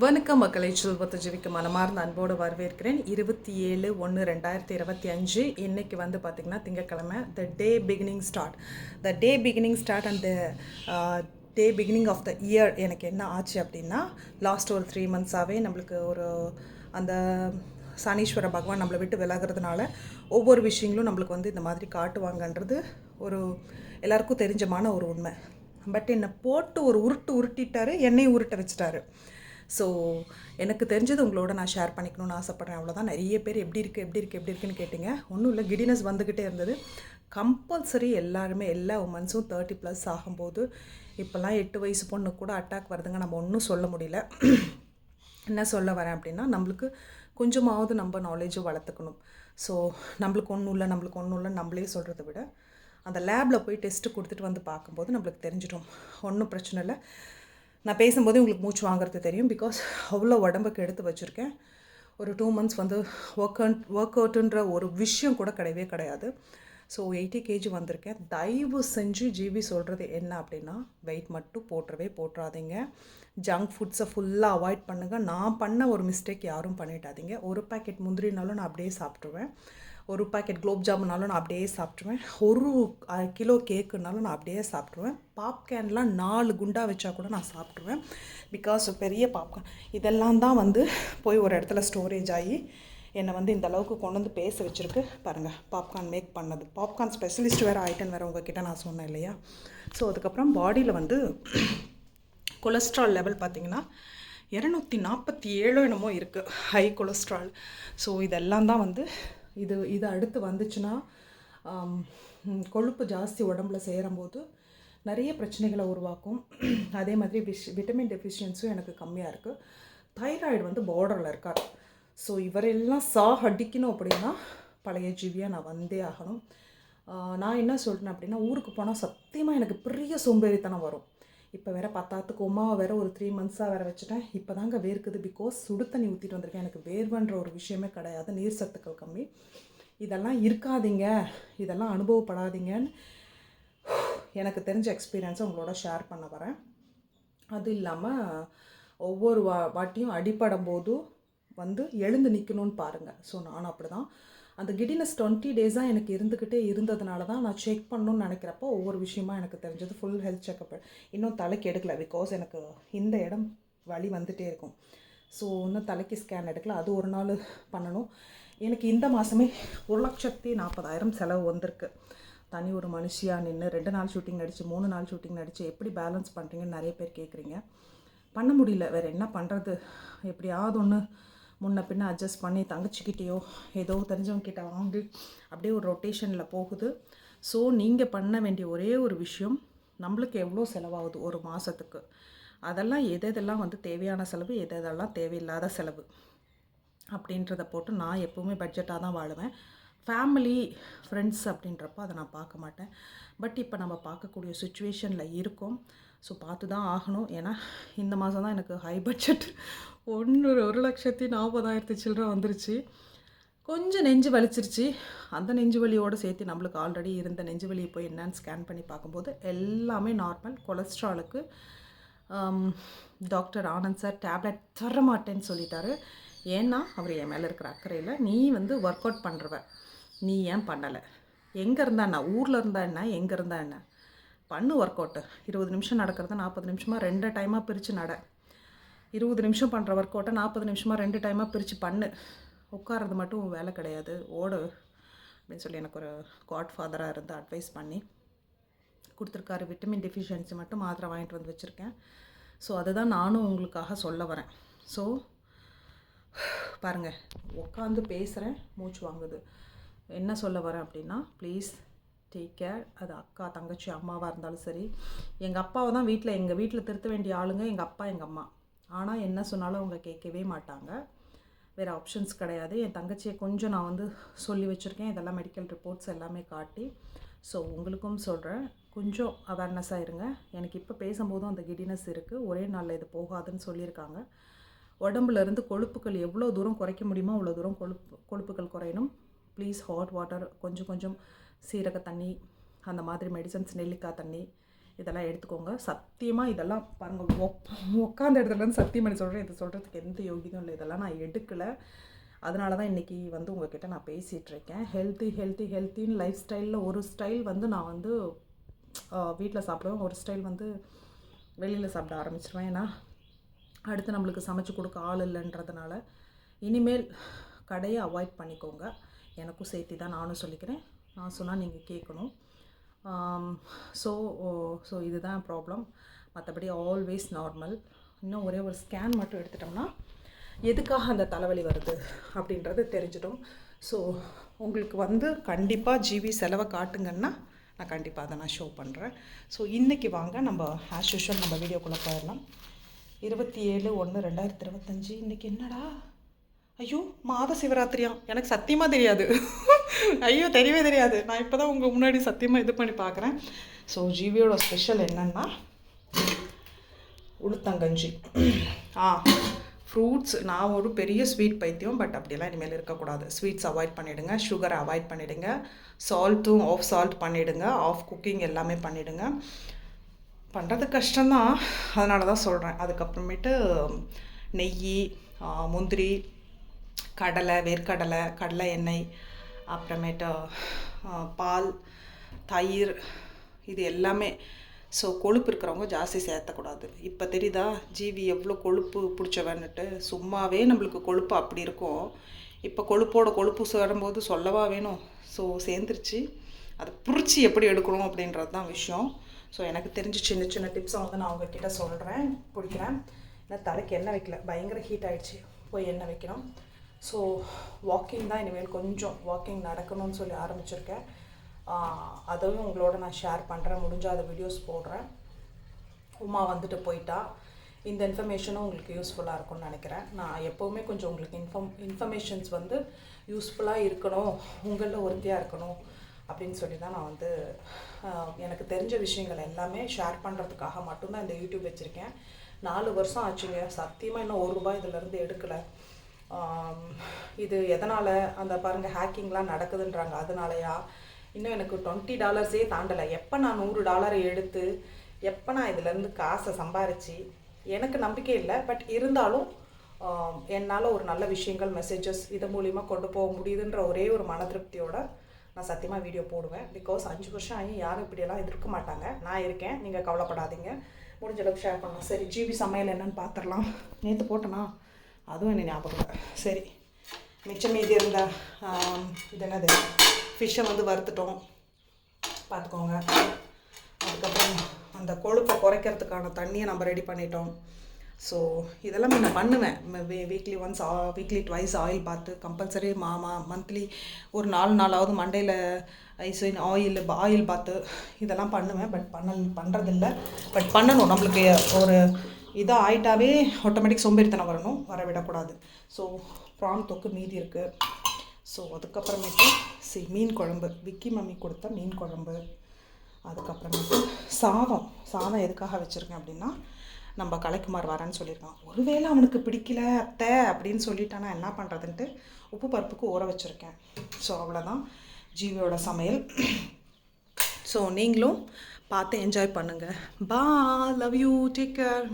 வணக்கம் மக்களை செல்வத்தை ஜீவிக்க மனமார்ந்த அன்போடு வரவேற்கிறேன். இருபத்தி ஏழு ஒன்று ரெண்டாயிரத்தி இருபத்தி அஞ்சு இன்றைக்கி வந்து பார்த்திங்கன்னா திங்கக்கிழமை the day beginning start the day beginning start and day beginning of the year எனக்கு என்ன ஆச்சு அப்படின்னா லாஸ்ட் ஒரு த்ரீ மந்த்ஸாகவே நம்மளுக்கு ஒரு அந்த சனீஸ்வர பகவான் நம்மளை விட்டு விலகிறதுனால ஒவ்வொரு விஷயங்களும் நம்மளுக்கு வந்து இந்த மாதிரி காட்டுவாங்கன்றது ஒரு எல்லாருக்கும் தெரிஞ்சமான ஒரு உண்மை. பட் என்னை போட்டு ஒரு உருட்டு உருட்டிட்டாரு என்னையும் உருட்ட வச்சுட்டாரு. ஸோ எனக்கு தெரிஞ்சது உங்களோட நான் ஷேர் பண்ணிக்கணும்னு ஆசைப்பட்றேன். அவ்வளோதான் நிறைய பேர் எப்படி இருக்குது எப்படி இருக்குது எப்படி இருக்குன்னு கேட்டிங்க. ஒன்றும் இல்லை கிடினஸ் வந்துக்கிட்டே இருந்தது. கம்பல்சரி எல்லாருமே எல்லா உமன்ஸும் தேர்ட்டி ப்ளஸ் ஆகும்போது இப்போல்லாம் எட்டு வயசு பொண்ணு கூட அட்டாக் வருதுங்க. நம்ம ஒன்றும் சொல்ல முடியல. என்ன சொல்ல வரேன் அப்படின்னா நம்மளுக்கு கொஞ்சமாவது நம்ம நாலேஜை வளர்த்துக்கணும். ஸோ நம்மளுக்கு ஒன்றும் இல்லை நம்மளுக்கு ஒன்றும் இல்லை நம்மளே சொல்கிறத விட அந்த லேபில் போய் டெஸ்ட்டு கொடுத்துட்டு வந்து பார்க்கும்போது நம்மளுக்கு தெரிஞ்சிடும். ஒன்றும் பிரச்சனை இல்லை. நான் பேசும்போதே உங்களுக்கு மூச்சு வாங்குறது தெரியும். பிகாஸ் அவ்வளோ உடம்புக்கு எடுத்து வச்சுருக்கேன். ஒரு டூ மந்த்ஸ் வந்து ஒர்க் ஒர்க் அவுட்டுன்ற ஒரு விஷயம் கூட கிடையவே கிடையாது. ஸோ எயிட்டி கேஜி வந்திருக்கேன். தயவு செஞ்சு ஜிபி சொல்கிறது என்ன அப்படின்னா வெயிட் மட்டும் போட்டுறவே போட்டுறாதீங்க. ஜங்க் ஃபுட்ஸை ஃபுல்லாக அவாய்ட் பண்ணுங்கள் நான் பண்ண ஒரு மிஸ்டேக் யாரும் பண்ணிட்டாதீங்க ஒரு பாக்கெட் முந்திரினாலும் நான் அப்படியே சாப்பிட்ருவேன் ஒரு பாக்கெட் குலோப் ஜாமுனாலும் நான் அப்படியே சாப்பிட்ருவேன் ஒரு கிலோ கேக்குனாலும் நான் அப்படியே சாப்பிட்ருவேன் பாப்கார்ன்லாம் நாலு குண்டா வச்சா கூட நான் சாப்பிட்ருவேன் பிகாஸ் பெரிய பாப்கார்ன் இதெல்லாம் தான் வந்து போய் ஒரு இடத்துல ஸ்டோரேஜ் ஆகி என்னை வந்து இந்த அளவுக்கு கொண்டு வந்து பேச வச்சுருக்கு. பாருங்கள் பாப்கார்ன் மேக் பண்ணது. பாப்கார்ன் ஸ்பெஷலிஸ்ட் வேறு ஐட்டன் வேறு உங்ககிட்ட நான் சொன்னேன் இல்லையா? ஸோ அதுக்கப்புறம் பாடியில் வந்து கொலஸ்ட்ரால் லெவல் பார்த்தீங்கன்னா இரநூத்தி நாற்பத்தி ஏழோ என்னமோ இருக்குது ஹை கொலஸ்ட்ரால் ஸோ இதெல்லாம் தான் வந்து இது இது அடுத்து வந்துச்சுன்னா கொழுப்பு ஜாஸ்தி உடம்புல சேரும்போது நிறைய பிரச்சனைகளை உருவாக்கும். அதே மாதிரி விஷ் விட்டமின் டெஃபிஷியன்ஸும் எனக்கு கம்மியாக இருக்குது தைராய்டு வந்து பார்டரில் இருக்கார். ஸோ இவரெல்லாம் சா அடிக்கணும் அப்படின்னா பழைய ஜீவியாக நான் வந்தே ஆகணும். நான் என்ன சொல்கிறேன் அப்படின்னா ஊருக்கு போனால் சத்தியமாக எனக்கு பெரிய சோம்பேறித்தனம் வரும். இப்போ வேற பத்தாத்துக்கு உமாவை வேற ஒரு த்ரீ மந்த்ஸாக வேற வச்சுட்டேன். இப்போ தாங்க வேர்க்குது. பிகாஸ் சுடு தண்ணி ஊற்றிட்டு வந்திருக்கேன். எனக்கு வேர்வன்ற ஒரு விஷயமே கிடையாது. நீர் சத்துக்கள் கம்மி. இதெல்லாம் இருக்காதீங்க. இதெல்லாம் அனுபவப்படாதீங்கன்னு எனக்கு தெரிஞ்ச எக்ஸ்பீரியன்ஸை உங்களோட ஷேர் பண்ண வரேன். அது இல்லாமல் ஒவ்வொரு வா வாட்டியும் அடிப்படும் போதும் வந்து எழுந்து நிற்கணும்னு பாருங்கள் ஸோ நானும் அப்படி தான் அந்த கிடினஸ் டுவெண்ட்டி டேஸாக எனக்கு இருந்துக்கிட்டே இருந்ததுனால தான் நான் செக் பண்ணணும்னு நினைக்கிறப்போ ஒவ்வொரு விஷயமா எனக்கு தெரிஞ்சது ஃபுல் ஹெல்த் செக்கப் இன்னும் தலைக்கு எடுக்கல பிகாஸ் எனக்கு இந்த இடம் வழி வந்துகிட்டே இருக்கும். ஸோ இன்னும் தலைக்கு ஸ்கேன் எடுக்கல. அது ஒரு நாள் பண்ணணும். எனக்கு இந்த மாதமே ஒரு லட்சத்தி நாற்பதாயிரம் செலவு வந்திருக்கு. தனி ஒரு மனுஷியாக நின்று ரெண்டு நாள் ஷூட்டிங் நடித்து மூணு நாள் ஷூட்டிங் நடித்து எப்படி பேலன்ஸ் பண்ணுறீங்கன்னு நிறைய பேர் கேட்குறீங்க பண்ண முடியல. வேறு என்ன பண்ணுறது எப்படியாவது ஒன்று முன்ன பின்ன அட்ஜஸ்ட் பண்ணி தங்கச்சிக்கிட்டேயோ ஏதோ தெரிஞ்சவங்க கிட்ட வாங்கி அப்படியே ஒரு ரொட்டேஷனில் போகுது. ஸோ நீங்கள் பண்ண வேண்டிய ஒரே ஒரு விஷயம் நம்மளுக்கு எவ்வளோ செலவாகுது ஒரு மாதத்துக்கு அதெல்லாம் எது எதெல்லாம் வந்து தேவையான செலவு எது எதெல்லாம் தேவையில்லாத செலவு? அப்படின்றத போட்டு நான் எப்போவுமே பட்ஜெட்டாக தான் வாழுவேன். ஃபேமிலி ஃப்ரெண்ட்ஸ் அப்படின்றப்ப அதை நான் பார்க்க மாட்டேன். பட் இப்போ நம்ம பார்க்கக்கூடிய சுச்சுவேஷனில் இருக்கோம். ஸோ பார்த்து தான் ஆகணும். ஏன்னா இந்த மாதம் தான் எனக்கு ஹை பட்ஜெட் ஒன்று ஒரு லட்சத்தி நாற்பதாயிரத்து சில்லற வந்துருச்சு. கொஞ்சம் நெஞ்சு வலிச்சிருச்சு. அந்த நெஞ்சு வலியோடு சேர்த்து நம்மளுக்கு ஆல்ரெடி இருந்த நெஞ்சு வலியை போய் என்னன்னு ஸ்கேன் பண்ணி பார்க்கும்போது எல்லாமே நார்மல் கொலஸ்ட்ராலுக்கு டாக்டர் ஆனந்த் சார் டேப்லெட் தர மாட்டேன்னு சொல்லிட்டாரு. ஏன்னா அவர் என் மேலே இருக்கிற அக்கறையில் நீ வந்து ஒர்க் அவுட் பண்ணுறவ நீ ஏன் பண்ணலை? எங்கே இருந்தா என்ன? ஊரில் இருந்தா என்ன? எங்கே இருந்தா என்ன? பண்ணு ஒர்க் அவுட்டு இருபது நிமிஷம் நடக்கிறத நாற்பது நிமிஷமாக ரெண்டு டைமாக பிரித்து நட. இருபது நிமிஷம் பண்ணுற ஒர்க் அவுட்டை நாற்பது நிமிஷமாக ரெண்டு டைமாக பிரித்து பண்ணு. உட்கார்றது மட்டும் வேலை கிடையாது. ஓடு அப்படின்னு சொல்லி எனக்கு ஒரு காட் ஃபாதராக இருந்து அட்வைஸ் பண்ணி கொடுத்துருக்காரு. விட்டமின் டெஃபிஷியன்சி மட்டும் மாத்திரை வாங்கிட்டு வந்து வச்சுருக்கேன். ஸோ அதுதான் நானும் உங்களுக்காக சொல்ல வரேன். ஸோ பாருங்கள் உட்காந்து பேசுகிறேன் மூச்சு வாங்குது. என்ன சொல்ல வரேன் அப்படின்னா ப்ளீஸ் டேக் கேர் அது அக்கா தங்கச்சி அம்மாவாக இருந்தாலும் சரி. எங்கள் அப்பாவை தான் வீட்டில் எங்கள் வீட்டில் திருத்த வேண்டிய ஆளுங்க எங்கள் அப்பா எங்கள் அம்மா. ஆனால் என்ன சொன்னாலும் அவங்க கேட்கவே மாட்டாங்க. வேறு ஆப்ஷன்ஸ் கிடையாது. என் தங்கச்சியை கொஞ்சம் நான் வந்து சொல்லி வச்சுருக்கேன். இதெல்லாம் மெடிக்கல் ரிப்போர்ட்ஸ் எல்லாமே காட்டி. ஸோ உங்களுக்கும் சொல்கிறேன் கொஞ்சம் அவேர்னஸாக இருங்க. எனக்கு இப்போ பேசும்போதும் அந்த கிடினஸ் இருக்குது ஒரே நாளில் இது போகாதுன்னு சொல்லியிருக்காங்க. உடம்புலேருந்து கொழுப்புகள் எவ்வளோ தூரம் குறைக்க முடியுமோ அவ்வளோ தூரம் கொழுப்பு கொழுப்புகள் குறையணும். ப்ளீஸ் ஹாட் வாட்டர் கொஞ்சம் கொஞ்சம் சீரக தண்ணி அந்த மாதிரி மெடிசன்ஸ் நெல்லிக்காய் தண்ணி இதெல்லாம் எடுத்துக்கோங்க. சத்தியமாக இதெல்லாம் பாருங்கள் உட்காந்த இடத்துலருந்து சத்தியம் பண்ணி சொல்கிறேன் இது சொல்கிறதுக்கு எந்த யோகியதும் இல்லை. இதெல்லாம் நான் எடுக்கலை. அதனால தான் இன்றைக்கி வந்து உங்ககிட்ட நான் பேசிகிட்ருக்கேன் ஹெல்த்தி ஹெல்த்தி ஹெல்த்தின்னு லைஃப் ஸ்டைலில் ஒரு ஸ்டைல் வந்து நான் வந்து வீட்டில் சாப்பிடுவேன். ஒரு ஸ்டைல் வந்து வெளியில் சாப்பிட ஆரம்பிச்சிருவேன். ஏன்னா அடுத்து நம்மளுக்கு சமைச்சு கொடுக்க ஆள் இல்லைன்றதுனால இனிமேல் கடையை அவாய்ட் பண்ணிக்கோங்க. எனக்கும் சேர்த்தி தான் நானும் சொல்லிக்கிறேன். நான் சொன்னால் நீங்கள் கேட்கணும் ஸோ ஸோ இதுதான் ப்ராப்ளம் மற்றபடி ஆல்வேஸ் நார்மல் இன்னும் ஒரே ஒரு ஸ்கேன் மட்டும் எடுத்துட்டோம்னா எதுக்காக அந்த தலைவலி வருது அப்படின்றது தெரிஞ்சிடும். ஸோ உங்களுக்கு வந்து கண்டிப்பாக ஜிபி செலவை காட்டுங்கன்னா நான் கண்டிப்பாக அதை நான் ஷோ பண்ணுறேன் ஸோ இன்றைக்கி வாங்க நம்ம ஆஸ் யூஷுவல் நம்ம வீடியோக்குள்ளே போயிடலாம். இருபத்தி ஏழு ஒன்று ரெண்டாயிரத்தி இருபத்தஞ்சி. இன்றைக்கி என்னடா? ஐயோ மாத சிவராத்திரியா? எனக்கு சத்தியமாக தெரியாது. ஐயோ தெரியவே தெரியாது. நான் இப்போ தான் உங்கள் முன்னாடி சத்தியமாக இது பண்ணி பார்க்குறேன் ஸோ ஜிவியோட ஸ்பெஷல் என்னென்னா உளுத்தங்கஞ்சி. ஆ ஃப்ரூட்ஸ் நான் ஒரு பெரிய ஸ்வீட் பைத்தியம் பட் அப்படியெல்லாம் இனிமேல் இருக்கக்கூடாது. ஸ்வீட்ஸ் அவாய்ட் பண்ணிவிடுங்க சுகரை அவாய்ட் பண்ணிவிடுங்க சால்ட்டும் ஆஃப் சால்ட் பண்ணிவிடுங்க ஆஃப் குக்கிங் எல்லாமே பண்ணிவிடுங்க பண்ணுறது கஷ்டம்தான். அதனால தான் சொல்கிறேன் அதுக்கப்புறமேட்டு நெய் முந்திரி கடலை வேர்க்கடலை கடலை எண்ணெய் அப்புறமேட்டு பால் தயிர் இது எல்லாமே. ஸோ கொழுப்பு இருக்கிறவங்க ஜாஸ்தி சேர்த்தக்கூடாது. இப்போ தெரியுதா? ஜீவி எவ்வளோ கொழுப்பு பிடிச்சவன்னுட்டு. சும்மாவே நம்மளுக்கு கொழுப்பு அப்படி இருக்கும். இப்போ கொழுப்போட கொழுப்பு சேரும்போது சொல்லவா வேணும்? ஸோ சேர்ந்துருச்சு. அதை பிடிச்சி எப்படி எடுக்கணும் அப்படின்றது தான் விஷயம். ஸோ எனக்கு தெரிஞ்ச சின்ன சின்ன டிப்ஸை வந்து நான் உங்ககிட்ட சொல்கிறேன் பிடிக்கிறேன். ஏன்னா தலைக்கு எண்ணெய் வைக்கல. பயங்கர ஹீட் ஆகிடுச்சு போய் எண்ணெய் வைக்கணும். ஸோ வாக்கிங் தான் இனிமேல் கொஞ்சம் வாக்கிங் நடக்கணும்னு சொல்லி ஆரம்பிச்சிருக்கேன். அதையும் உங்களோட நான் ஷேர் பண்ணுறேன் முடிஞ்சால் அதை வீடியோஸ் போடுறேன். உமா வந்துட்டு போயிட்டா. இந்த இன்ஃபர்மேஷனும் உங்களுக்கு யூஸ்ஃபுல்லாக இருக்கும்னு நினைக்கிறேன். நான் எப்போவுமே கொஞ்சம் உங்களுக்கு இன்ஃபர்ம் இன்ஃபர்மேஷன்ஸ் வந்து யூஸ்ஃபுல்லாக இருக்கணும். உங்களில் உறுதியாக இருக்கணும் அப்படின்னு சொல்லி தான் நான் வந்து எனக்கு தெரிஞ்ச விஷயங்கள் எல்லாமே ஷேர் பண்ணுறதுக்காக மட்டும்தான் இந்த யூடியூப் வச்சுருக்கேன். நாலு வருஷம் ஆச்சுங்க. சத்தியமாக இன்னும் ஒரு ரூபாய் இதிலேருந்து எடுக்கலை. இது எதனால் அந்த பாருங்கள் ஹேக்கிங்லாம் நடக்குதுன்றாங்க. அதனாலயா? இன்னும் எனக்கு டுவெண்ட்டி டாலர்ஸே தாண்டலை. எப்போ நான் நூறு டாலரை எடுத்து எப்போ நான் இதுலேருந்து காசை சம்பாரித்து எனக்கு நம்பிக்கை இல்லை. பட் இருந்தாலும் என்னால் ஒரு நல்ல விஷயங்கள் மெசேஜஸ் இது மூலிமா கொண்டு போக முடியுதுன்ற ஒரே ஒரு மன திருப்தியோட நான் சத்தியமாக வீடியோ போடுவேன். பிகாஸ் அஞ்சு வருஷம் ஆகி யாரும் இப்படியெல்லாம் எதிர்க்க மாட்டாங்க. நான் இருக்கேன். நீங்கள் கவலைப்படாதீங்க. முடிஞ்ச அளவுக்கு ஷேர் பண்ணலாம். சரி ஜிபி சமையல் என்னன்னு பார்த்துடலாம் நேற்று போட்டேனா? அதுவும் என்ன ஞாபகம் சரி. மிச்சம் மீதி இருந்த இது என்னது? ஃபிஷ்ஷை வந்து வறுத்துட்டோம். பார்த்துக்கோங்க. அதுக்கப்புறம் அந்த கொழுப்பை குறைக்கிறதுக்கான தண்ணியை நம்ம ரெடி பண்ணிட்டோம். ஸோ இதெல்லாம் நான் பண்ணுவேன். Weekly once weekly twice oil பார்த்து கம்பல்சரி மாமா மந்த்லி ஒரு நாலு நாளாவது மண்டையில் ஐசோயின் ஆயில் ஆயில் பார்த்து இதெல்லாம் பண்ணுவேன். பட் பண்ண பண்ணுறதில்ல பட் பண்ணணும். நம்மளுக்கு ஒரு இதாக ஆயிட்டாவே ஆட்டோமேட்டிக் சோம்பேறித்தனம் வரணும் வர விடக்கூடாது ஸோ ப்ரான் தொக்கு மீதி இருக்குது ஸோ அதுக்கப்புறமேட்டு சி மீன் குழம்பு. விக்கி மம்மி கொடுத்த மீன் குழம்பு. அதுக்கப்புறமேட்டு சாதம். சாதம் எதுக்காக வச்சுருக்கேன் அப்படின்னா நம்ம கலைக்குமார் வரேன்னு சொல்லியிருக்கான். ஒருவேளை அவனுக்கு பிடிக்கல அத்தை அப்படின்னு சொல்லிட்டானா என்ன பண்ணுறதுன்ட்டு உப்பு பருப்புக்கு ஊற வச்சுருக்கேன். ஸோ அவ்வளோதான் ஜீவியோட சமையல். ஸோ நீங்களும் பார்த்து என்ஜாய் பண்ணுங்கள் பா லவ் யூ டேக் கேர்